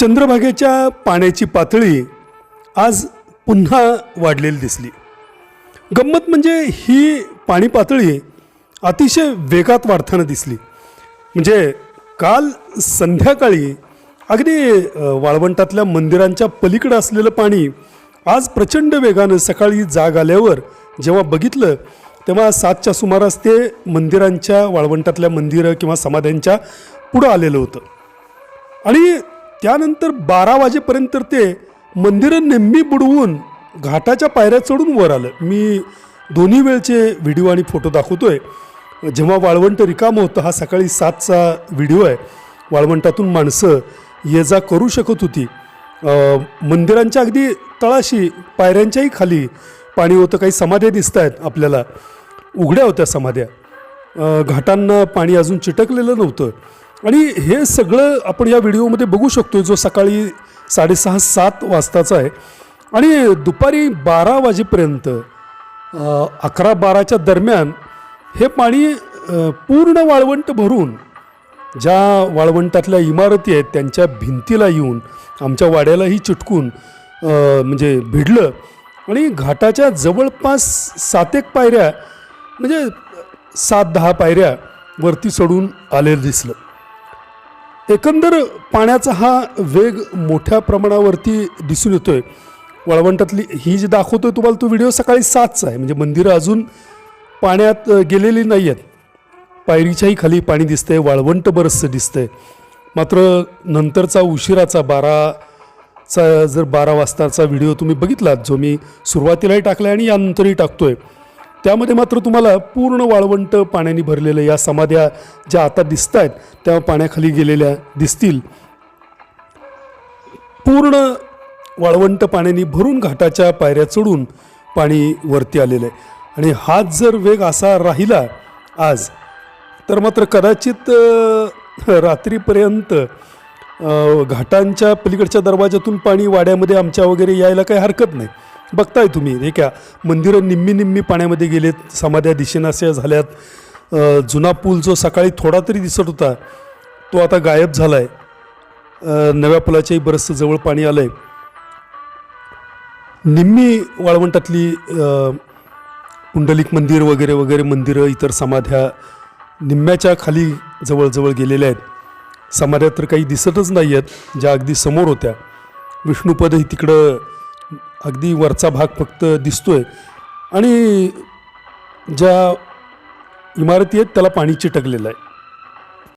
चंद्रभागेच्या पाण्याची पातळी आज पुन्हा वाढलेली दिसली. गंमत म्हणजे ही पाणी पातळी अतिशय वेगात वाढताना दिसली. म्हणजे काल संध्याकाळी अगदी वाळवंटातल्या मंदिरांच्या पलीकडं असलेलं पाणी आज प्रचंड वेगानं सकाळी जाग आल्यावर जेव्हा बघितलं तेव्हा सातच्या सुमारास ते मंदिरांच्या वाळवंटातल्या मंदिरं किंवा समाध्यांच्या पुढं आलेलं होतं. आणि त्यानंतर बारा वाजेपर्यंत तर ते मंदिरं नेहमी बुडवून घाटाच्या पायऱ्या चढून वर आलं. मी दोन्ही वेळचे व्हिडिओ आणि फोटो दाखवतोय. जेव्हा वाळवंट रिकामं होतं हा सकाळी सातचा व्हिडिओ आहे. वाळवंटातून माणसं ये जा करू शकत होती. मंदिरांच्या अगदी तळाशी पायऱ्यांच्याही खाली पाणी होतं काही समाध्या दिसत आहेत आपल्याला. उघड्या होत्या समाध्या. घाटांना पाणी अजून चिटकलेलं नव्हतं. आणि हे सगळं आपण या व्हिडिओमध्ये बघू शकतो जो सकाळी साडेसहा सात वाजताचा आहे. आणि दुपारी बारा वाजेपर्यंत अकरा बाराच्या दरम्यान हे पाणी पूर्ण वाळवंट भरून ज्या वाळवंटातल्या इमारती आहेत त्यांच्या भिंतीला येऊन आमच्या वाड्यालाही चिटकून म्हणजे भिडलं. आणि घाटाच्या जवळपास सात एक पायऱ्या म्हणजे सात दहा पायऱ्या वरती चढून आलेलं दिसलं. एकंदर पाण्याचा हा वेग मोठ्या प्रमाणावरती दिसून येतोय. वाळवंटातली ही जी दाखवतोय तुम्हाला तो व्हिडिओ सकाळी सातचा आहे. म्हणजे मंदिरं अजून पाण्यात गेलेली नाही आहेत पायरीच्याही खाली पाणी दिसतंय वाळवंट बरंचसं दिसतंय. मात्र नंतरचा उशिराचा बाराचा जर बारा वाजताचा व्हिडिओ तुम्ही बघितलात जो मी सुरुवातीलाही टाकला आहे आणि यानंतरही टाकतोय त्यामध्ये मात्र तुम्हाला पूर्ण वाळवंट पाण्याने भरलेलं या समाध्या ज्या आता दिसत आहेत त्या पाण्याखाली गेलेल्या दिसतील. पूर्ण वाळवंट पाण्याने भरून घाटाच्या पायऱ्या चढून पाणी वरती आलेलं आहे. आणि हाच जर वेग असा राहिला आज तर मात्र कदाचित रात्रीपर्यंत घाटांच्या पलीकडच्या दरवाजातून पाणी वाड्यामध्ये आमच्या वगैरे यायला काही हरकत नाही. बघताय तुम्ही हे का? मंदिरं निम्मी निम्मी पाण्यामध्ये गेलेत समाध्या दिशेनाशा झाल्यात. जुना पूल जो सकाळी थोडा तरी दिसत होता तो आता गायब झाला आहे नव्या पुलाच्याही बरंचसं जवळ पाणी आलं आहे निम्मी वाळवंटातली पुंडलिक मंदिर वगैरे वगैरे मंदिरं इतर समाध्या निम्म्याच्या खाली जवळजवळ गेलेल्या आहेत. समाध्या तर काही दिसतच नाही आहेत ज्या अगदी समोर होत्या. विष्णुपदही तिकडं अगदी वरचा भाग फक्त दिसतोय. आणि ज्या इमारती आहेत त्याला पाणी चिटकलेलं आहे.